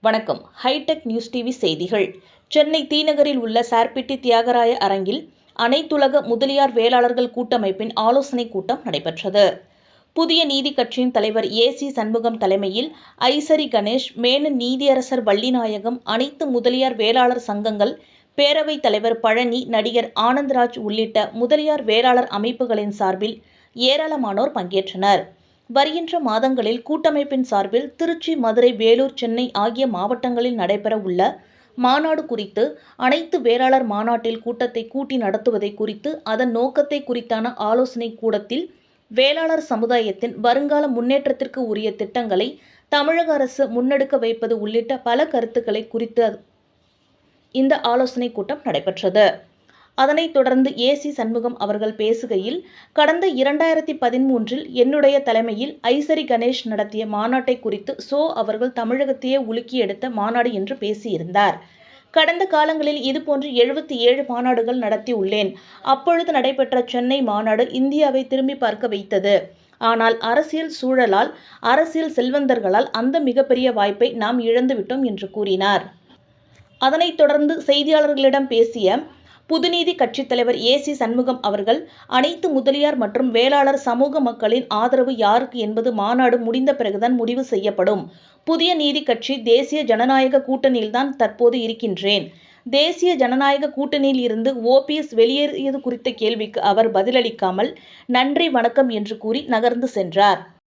வணக்கம். Hitech news TV செய்திகள். சென்னை தீநகரில் உள்ள சார்பிட்டி தியாகராய அரங்கில் அனைத்துலக முதலியார் வேளாளர்கள் கூட்டமைப்பின் ஆலோசனைக் கூட்டம் நடைபெற்றது. புதிய நீதி கட்சியின் தலைவர் ஏ சி சண்முகம் தலைமையில் ஐசரி கணேஷ் மேனன் நீதியரசர் வள்ளிநாயகம் அனைத்து முதலியார் வேளாளர் சங்கங்கள் பேரவைத் தலைவர் பழனி நடிகர் ஆனந்தராஜ் உள்ளிட்ட முதலியார் வேளாளர் அமைப்புகளின் சார்பில் ஏராளமானோர் பங்கேற்றனர். வருகின்ற மாதங்களில் கூட்டமைப்பின் சார்பில் திருச்சி மதுரை வேலூர் சென்னை ஆகிய மாவட்டங்களில் நடைபெற உள்ள மாநாடு குறித்து அனைத்து வேளாளர் மாநாட்டில் கூட்டத்தை கூட்டி நடத்துவதை குறித்து அதன் நோக்கத்தை குறித்தான ஆலோசனை கூடத்தில் வேளாளர் சமுதாயத்தின் வருங்கால முன்னேற்றத்திற்கு உரிய திட்டங்களை தமிழக அரசு முன்னெடுக்க வைப்பது உள்ளிட்ட பல கருத்துக்களை குறித்து இந்த ஆலோசனை கூட்டம் நடைபெற்றது. அதனைத் தொடர்ந்து ஏசி சண்முகம் அவர்கள் பேசுகையில் கடந்த இரண்டாயிரத்தி பதிமூன்றில் என்னுடைய தலைமையில் ஐசரி கணேஷ் நடத்திய மாநாட்டை குறித்து சோ அவர்கள் தமிழகத்தையே உலுக்கி எடுத்த மாநாடு என்று பேசியிருந்தார். கடந்த காலங்களில் இதுபோன்று எழுபத்தி ஏழு மாநாடுகள் நடத்தி உள்ளேன். அப்பொழுது நடைபெற்ற சென்னை மாநாடு இந்தியாவை திரும்பி பார்க்க வைத்தது. ஆனால் அரசியல் சூழலால் அரசியல் செல்வந்தர்களால் அந்த மிகப்பெரிய வாய்ப்பை நாம் இழந்துவிட்டோம் என்று கூறினார். அதனைத் தொடர்ந்து செய்தியாளர்களிடம் பேசிய புதுநீதி கட்சித் தலைவர் ஏ சி சண்முகம் அவர்கள் அனைத்து முதலியார் மற்றும் வேளாளர் சமூக மக்களின் ஆதரவு யாருக்கு என்பது மாநாடு முடிந்த பிறகுதான் முடிவு செய்யப்படும். புதிய நீதி கட்சி தேசிய ஜனநாயக கூட்டணியில்தான் தற்போது இருக்கின்றேன். தேசிய ஜனநாயக கூட்டணியில் இருந்து ஓபிஎஸ் வெளியேறியது குறித்த கேள்விக்கு அவர் பதிலளிக்காமல் நன்றி வணக்கம் என்று கூறி நகர்ந்து சென்றார்.